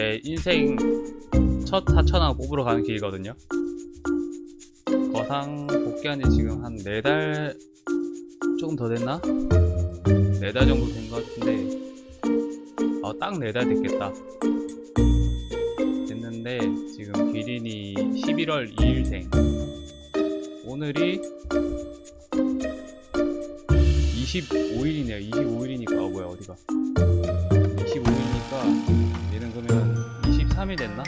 제 인생 첫 4천원 뽑으러 가는 길이거든요. 거상 복귀한 지 지금 한 4달 조금 더 됐나? 4달 정도 된 것 같은데 어, 딱 4달 됐겠다. 됐는데 지금 기린이 11월 2일생 오늘이 25일이네요. 25일이니까 어 뭐야 어디가? 23일 됐나?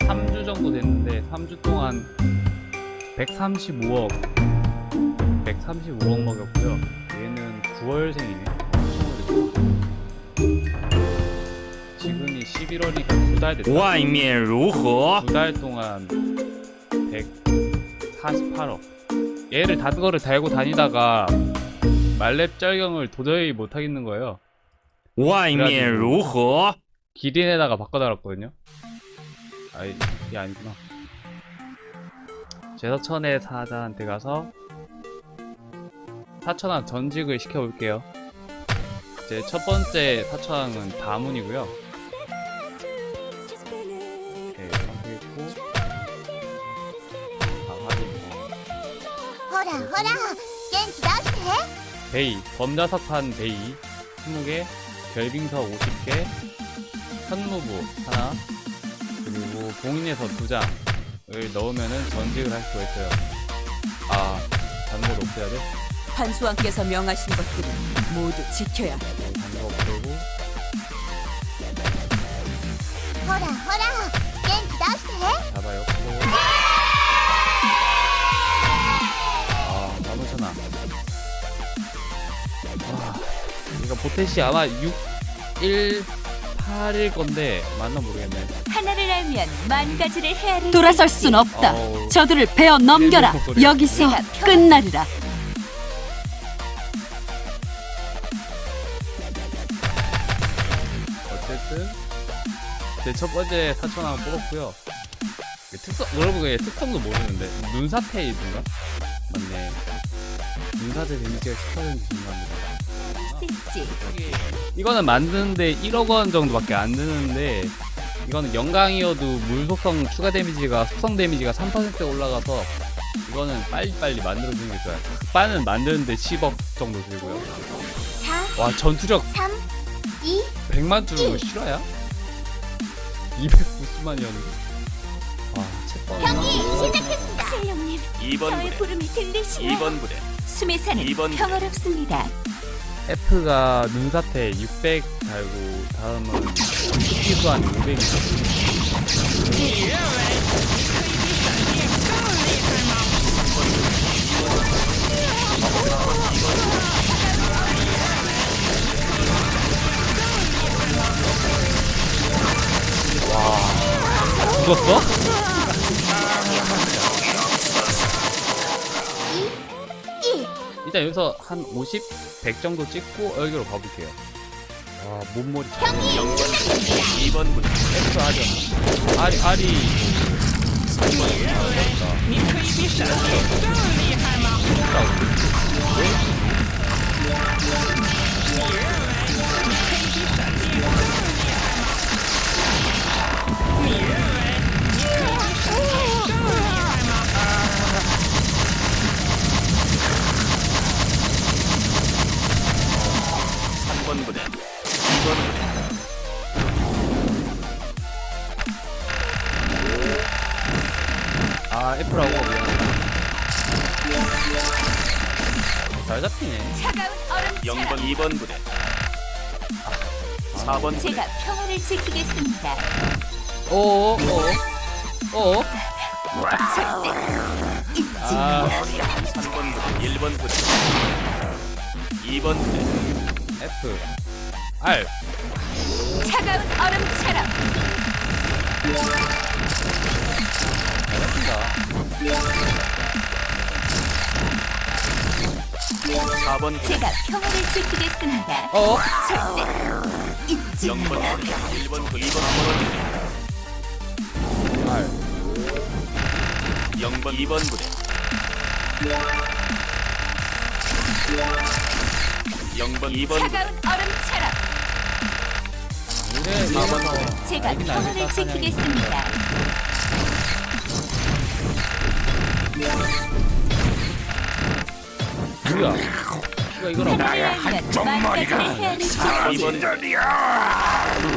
3주 정도 됐는데 3주 동안 135억 135억 먹였고요. 얘는 9월생이네. 지금이 11월이니까 두 달 됐다. 外面如何？ 두 달 동안 148억. 얘를 다그거를 달고 다니다가 말렙 짤경을 도저히 못 하겠는 거예요. 外面如何？ 기린에다가 바꿔달았거든요. 아이 이게 아니구나. 제사천의 사자한테 가서 사천왕 전직을 시켜볼게요. 이제 첫번째 사천왕은 다문이고요. 네, 선택했고. 강아지 호라 호라! 겐지 나오시 베이 범자석판 베이. 20개. 결빙서 50개, 현무부 하나, 그리고 봉인에서 2장을 넣으면은 전직을 할 수가 있어요. 아, 단골 없애야 돼? 판수왕께서 명하신 것들은 모두 지켜야 한다. 네, 단골 없애고, ほらほら元気出して 잡아였 보태시 아마 6, 1, 8일 건데, 맞나 모르겠네. 하나를 알면 만 가지를 헤아릴 돌아설 수 순. 없다. 어우. 저들을 베어 넘겨라. 목소리. 여기서 끝나리라. 어쨌든 제 첫 번째 사천왕 뽑았고요. 그 특성 여러분 그 특성도 모르는데 눈사태이든가 맞네. 눈사태 데미지가 10% 증가합니다. 있지. 이거는 만드는데 1억 원 정도밖에 안 드는데 이거는 영광이어도 물 속성 추가 데미지가 속성 데미지가 3% 올라가서 이거는 빨리빨리 만들어주는 게 좋아요. 빠는 만드는데 10억 정도 들고요. 4 와 전투력 3 2 100만 주는 거 실화야? 290만이었는데 와 채빵 경기 시작했습니다 세령님, 2번 저의 들리시나요? 2번 부대, 이번 부대. 평화롭습니다. F가 눈사태 600 달고 다음은 희수한 500이죠 죽었어? 일단 여기서 한 50, 100 정도 찍고 여기로 가볼게요. 와 몸머리 잘 2번 부대, F 하죠 아리 아리. 삼 아 F라고. 잘 잡히네. 차가운 얼음처럼 0번 2번 부대, 4번 부대, 제가 평화를 지키겠습니다. 어어 어어? 절대 잊지 아. 3번 부대, 1번 부대, 2번 부대, F. R. 차가운 얼음처럼 사 번. 부대, 제가 평화를 지키겠습니다. 어? 절대 잊지 0번 부대, 1번 부대, 2번 부대, R 0번 2번 부대, 0번 2번 부대, 차가운 얼음처럼. 그래 이래서 제가 알긴 평온을 알겠다, 지키겠습니다. 뭐야 이거 이거라고 나의 한쪽 머리가 해안을 지키겠습니다. 이번 자리야.